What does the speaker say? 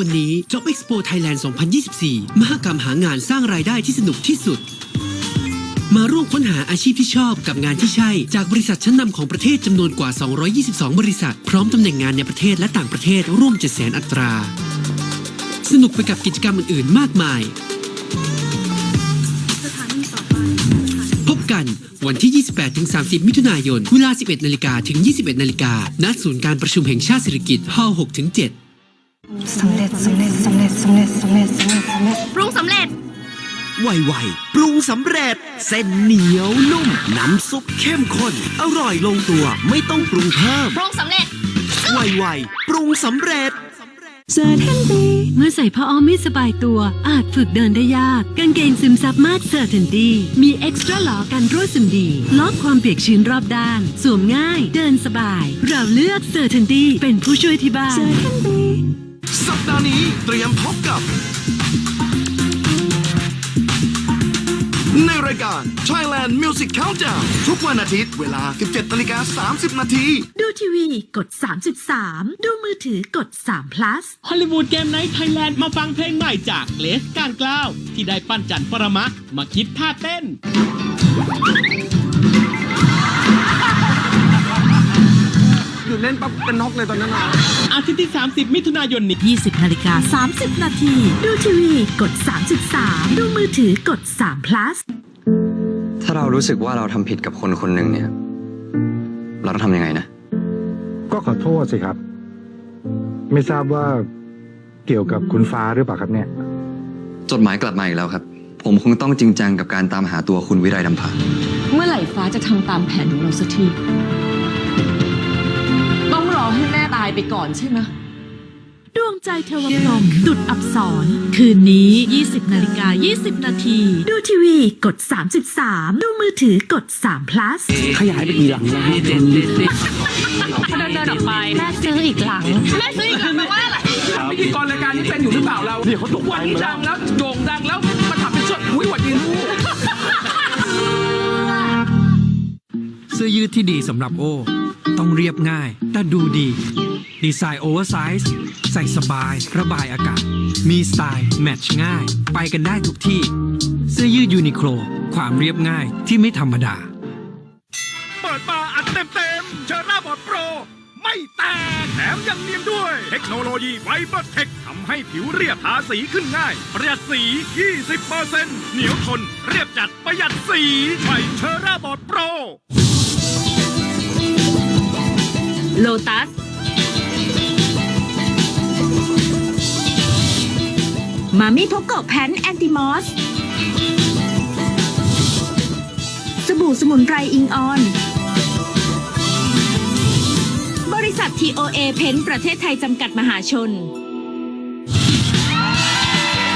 วันนี้ Job Expo Thailand 2024 มหกรรมหางานสร้างรายได้ที่สนุกที่สุด มาร่วมค้นหาอาชีพที่ชอบกับงานที่ใช่ จากบริษัทชั้นนำของประเทศจำนวนกว่า 222 บริษัท พร้อมตำแหน่งงานในประเทศและต่างประเทศร่วม 700,000 อัตรา สนุกไปกับกิจกรรมอื่นๆ มากมาย พบกันวันที่ 28-30 มิถุนายน เวลา 11 นาฬิกาถึง 21 นาฬิกาณศูนย์การประชุมแห่งชาติสิริกิติ์ฮอล6-7 สำเร็จสำเร็จสำเร็จสำเร็จสำเร็จสำเร็จสำเร็จปรุงสำเร็จ ไวๆปรุงสำเร็จ เส้นเหนียวนุ่ม น้ำซุปเข้มข้น อร่อยลงตัวไม่ต้องปรุงเพิ่ม ปรุงสำเร็จ ไวๆปรุงสำเร็จเจอทันทีเมื่อใส่ผ้าอ้อมไม่สบายตัว อาจฝึกเดินได้ยาก กางเกงซึมซับมากเซอร์เทนดีมีเอ็กซ์ตร้าหลอกันรั่วซึมดีล็อกความเปียกชื้นรอบด้าน สวมง่าย เดินสบาย เราเลือกเซอร์เทนดีเป็นผู้ช่วยที่บ้านเจอทันที สัปดาห์นี้เตรียมพบกับ ในรายการ Thailand Music Countdown ทุกวันอาทิตย์เวลา 17นาฬิกา30 นาที ดูทีวีกด 33 ดูมือถือกด3 plus ฮอลลีวูดเกมไนท์ไทยแลนด์มาฟังเพลงใหม่จากเลสการกล้าว ที่ได้ปั้นจันปรมะ มาคิดท่าเต้น ปั๊บเป็นน็อกเลยตอนนั้นนะอาทิตย์ที่ 30 มิถุนายนนี้ 20นาฬิกา30 นาที ดูทีวีกด 33 ดูมือถือกด3 plus ถ้าเรารู้สึกว่าเราทำผิดกับคนคนหนึ่งเนี่ย เราต้องทำยังไงนะ ก็ขอโทษสิครับ ไม่ทราบว่าเกี่ยวกับคุณฟ้าหรือเปล่าครับเนี่ย จดหมายกลับมาอีกแล้วครับ ผมคงต้องจริงจังกับการตามหาตัวคุณวิไรดำผาเมื่อไหร่ฟ้าจะทำตามแผนของเราสักที ไปก่อนใช่ไหมดวงใจเทวพรหมดุดอับสรคืนนี้ 20นาฬิกา20 นาที ดูทีวีกด 33 ดูมือถือกด3 plus ขยายไปกี่หลังแล้วเขาเดินเดินออกไปแม่ซื้ออีกหลังแม่ซื้ออีกหลังแปลว่าอะไรพิธีกรรายการนี้เป็นอยู่หรือเปล่าเราเนี่ยเขาตกวันนี้ดังแล้วโด่งดังแล้วมาทำเป็นสดอุ้ยหวัดดีลูกเสื้อยืดที่ดีสำหรับโอ ต้องเรียบง่ายแต่ดูดี ดีไซน์โอเวอร์ไซส์ใส่สบาย ระบายอากาศ มีสไตล์แมทช์ง่าย ไปกันได้ทุกที่ เสื้อยืดยูนิโคลความเรียบง่ายที่ไม่ธรรมดา เปิดมาอัดเต็มเต็มเชอร่าบอดโปร ไม่แตกแถมยังเนียนด้วย เทคโนโลยีไฟเบอร์เทคทำให้ผิวเรียบทาสีขึ้นง่าย ประหยัดสี 20%เหนียวทน เรียบจัดประหยัดสีใหม่เชอร่าบอดโปรโลตัส มามิโพโกแพนแอนติมอส สบู่สมุนไพรอิงออน บริษัททีโอเอเพนประเทศไทยจำกัดมหาชน